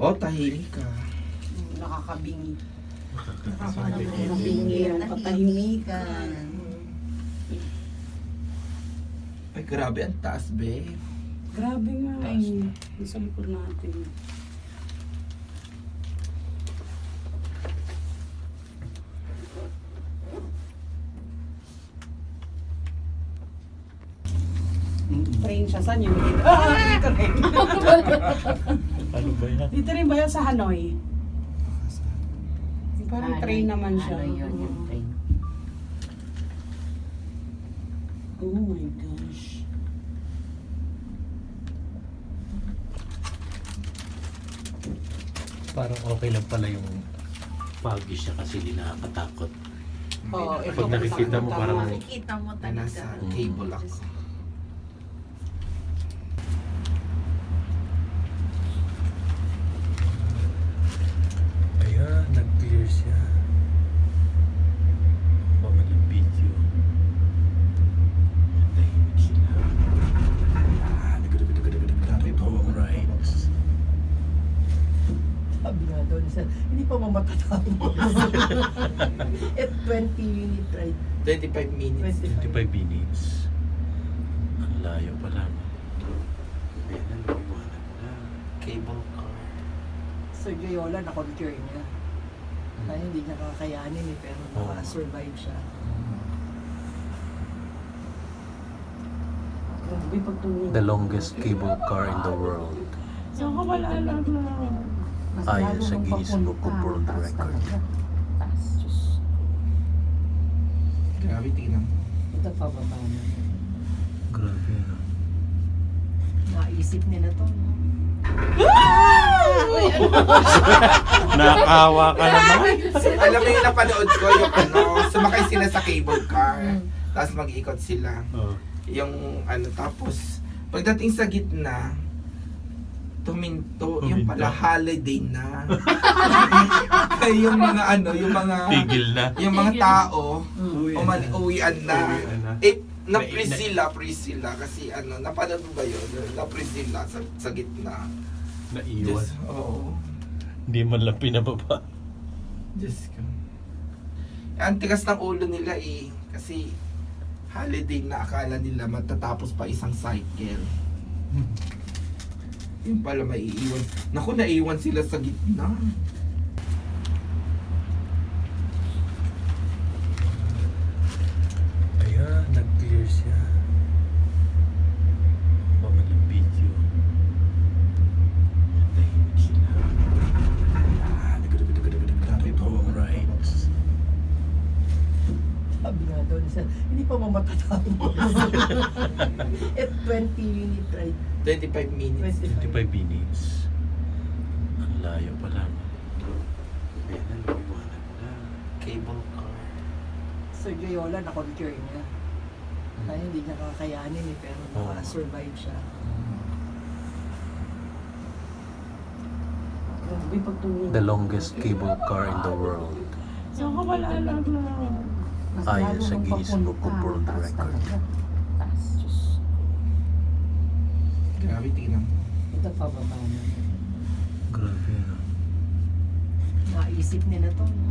Oh, tahimik ka. Nakakabingi. Nakakabingi. Ang katahimikan. Ay, grabe, ang taas, be. Grabe nga eh. Nasa likod natin. Train siya. Saan yun? Dito. Ah, rin. Ano ba yan? Dito rin ba yan sa Hanoi? Parang train naman siya. Ano yun, yung train. Oh my gosh. Parang okay lang pala yung foggy siya kasi hindi nakakatakot. Oo, Pag ito, nakikita mo, parang- Makikita mo talaga. nasa cable ako. Ayan, nag-clear siya. Baka ng video. Tahimik sila. All right. Sabi nga doon, sa, hindi pa mamatatapos. At 20 minute ride. 25 minutes. 25 minutes. Ang layo pa lang. Ayan ang liwanag na. Cable car. So Joyola, na-conquer niya. Kaya hindi niya kakayanin eh, pero Oo. naka-survive siya. Grabe pag tumingin. The longest cable car in the world. Saan ka wala lang na? Mas Ayon lalo sa nung Guinness Book of papunta, World taas Record. talaga. Taas, Diyos. Grabe, tingnan mo. Ito pababa na. Grabe na. Naisip niya na to. no? Nakawa ka naman. Alam mo yung napanood ko, yung ano, sumakay sila sa cable car. Tapos mag-ikot sila. Oh. Yung ano, tapos, pagdating sa gitna, tuminto, yung Tuminto. pala holiday na. Kaya yung mga ano, yung mga, Tigil na. yung mga tao, Uwi umali, uwian na. Uwian na. Eh, na sila, freeze sila. Kasi ano, napanood mo ba yun? Na sila sa, sa gitna. Naiwan. Diyos, oo. Hindi man lang pinababa. Diyos ko. Eh, Ang tigas ng ulo nila eh. Kasi holiday na akala nila matatapos pa isang cycle. Yung pala maiiwan. Naku, naiwan sila sa gitna. Ayan, nag-clear siya. Baka ng video. Tahimik sila. All right. Hindi pa mamatatapos. At 20 minute ride. 25 minutes. 25 minutes. Ang layo pa lang. Ayan ang liwanag na. Cable car. So Joyola, na-conquer niya. Kaya hindi niya kakayanin eh, pero Oo. naka-survive siya. Grabe pag tumingin. The longest cable car in the world. Ka wala lang na? Ayon sa Guinness Book of World Record. Grabe, tingnan. Ito pababa na. Grabe na. Naisip niya na to. no?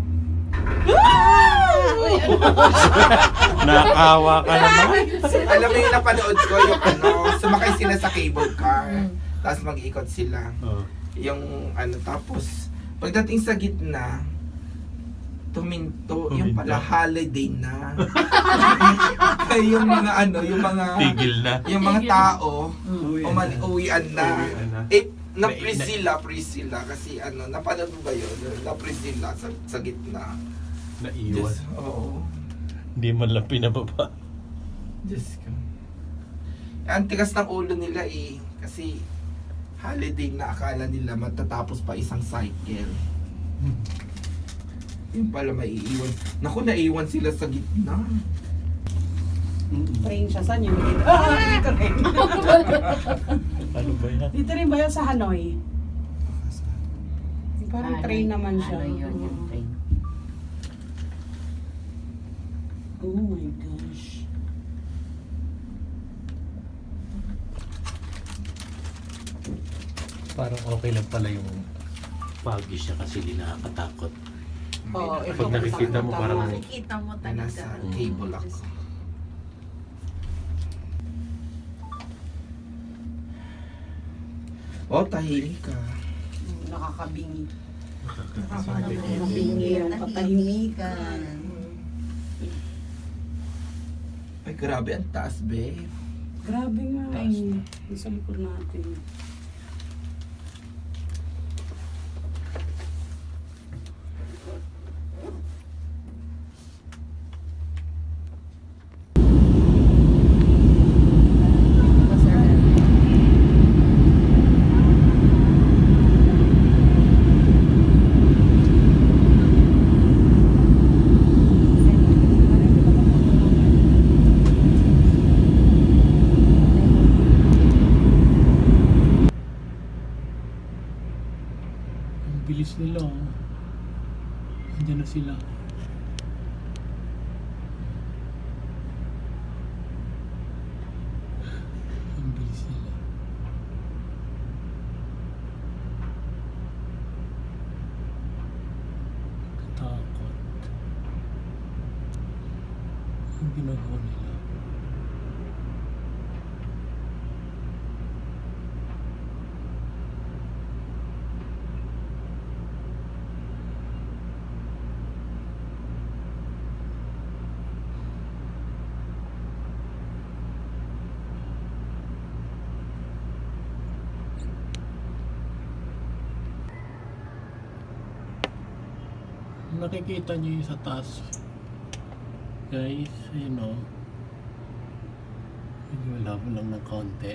Nakawa ka naman. Alam mo yung napanood ko, yung ano, sumakay sila sa cable car. Tapos mag-ikot sila. Oh. Yung ano, tapos pagdating sa gitna, tuminto, yung pala holiday na. Kaya yung mga ano, yung mga Tigil na. yung mga tao, umali, na. uwian na. Uwian na. Eh, na freeze sila kasi ano, napanood mo ba yun? Na sila sa, sa gitna. Naiwan. Diyos, oo. Hindi man lang pinababa. Diyos ko. Eh, Ang tigas ng ulo nila eh. Kasi holiday na akala nila matatapos pa isang cycle. Yung pala maiiwan. Naku, naiwan sila sa gitna. Train siya. Saan yun? Dito. Ah, dito rin. Ano ba yan? Dito rin ba yan sa Hanoi? Parang Ano train yun, naman siya. Ano yun, yung train. Oh my gosh. Parang okay lang pala yung foggy siya kasi di nakakatakot. Oo, ito Pag nakikita mo tama. parang Makikita mo talaga. nasa Mm. cable ako. Oh, tahimik ka. Nakakabingi. nakakatakot. Mabingi yung katahimikan. Ay, grabe, ang taas, be. Grabe nga Taas eh. sa likod natin. Ang bilis nila. Oh. Andiyan na sila. Ang bilis nila. Katakot. Ang ginagawa nila. nakikita niyo yung sa taas guys you know. Medyo malabo lang ng konti.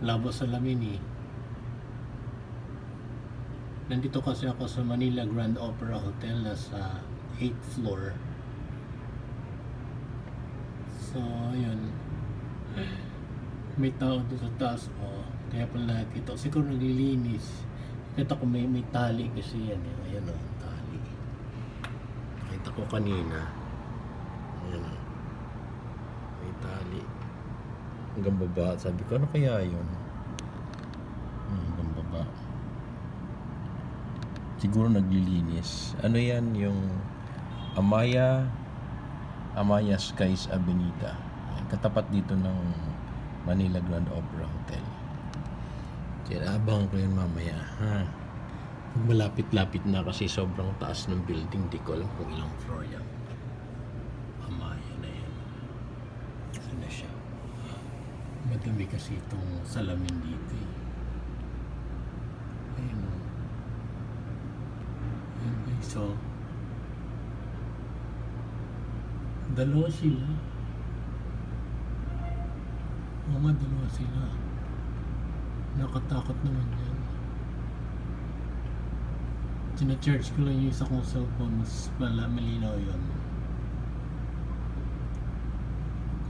Labo sa lamin eh. Nandito kasi ako sa Manila Grand Opera Hotel na sa 8th floor. So yun may tao doon sa taas oh. Kaya pala nakikita ko. siguro naglilinis. Kita ko may, may tali kasi yan eh. Ayan o. Nakita ko kanina. Ayan. May tali. Hanggang baba. Sabi ko, ano kaya yun? Hmm, hanggang baba. Siguro naglilinis. Ano yan yung Amaya Amaya Skies Avenida. Katapat dito ng Manila Grand Opera Hotel. Kaya abang ko yun mamaya. Ha? Malapit-lapit na kasi sobrang taas ng building, di ko alam kung ilang floor yan. Amaya na yan. Saan na siya? Madami kasi itong salamin dito eh. Ayun o. Ayun guys, so. Dalawa sila. Oo dalawa sila. Nakatakot naman yan. Sina-charge ko lang yung isa kong cellphone, mas mala, malinaw yun.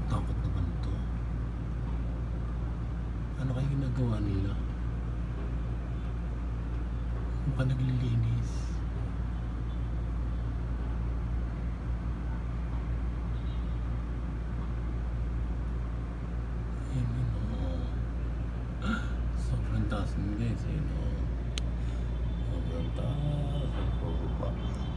Takot naman to. Ano kayo ginagawa nila? Pa naglilinis? Ayun yun, oo. Sobrang taas guys, yun o. った。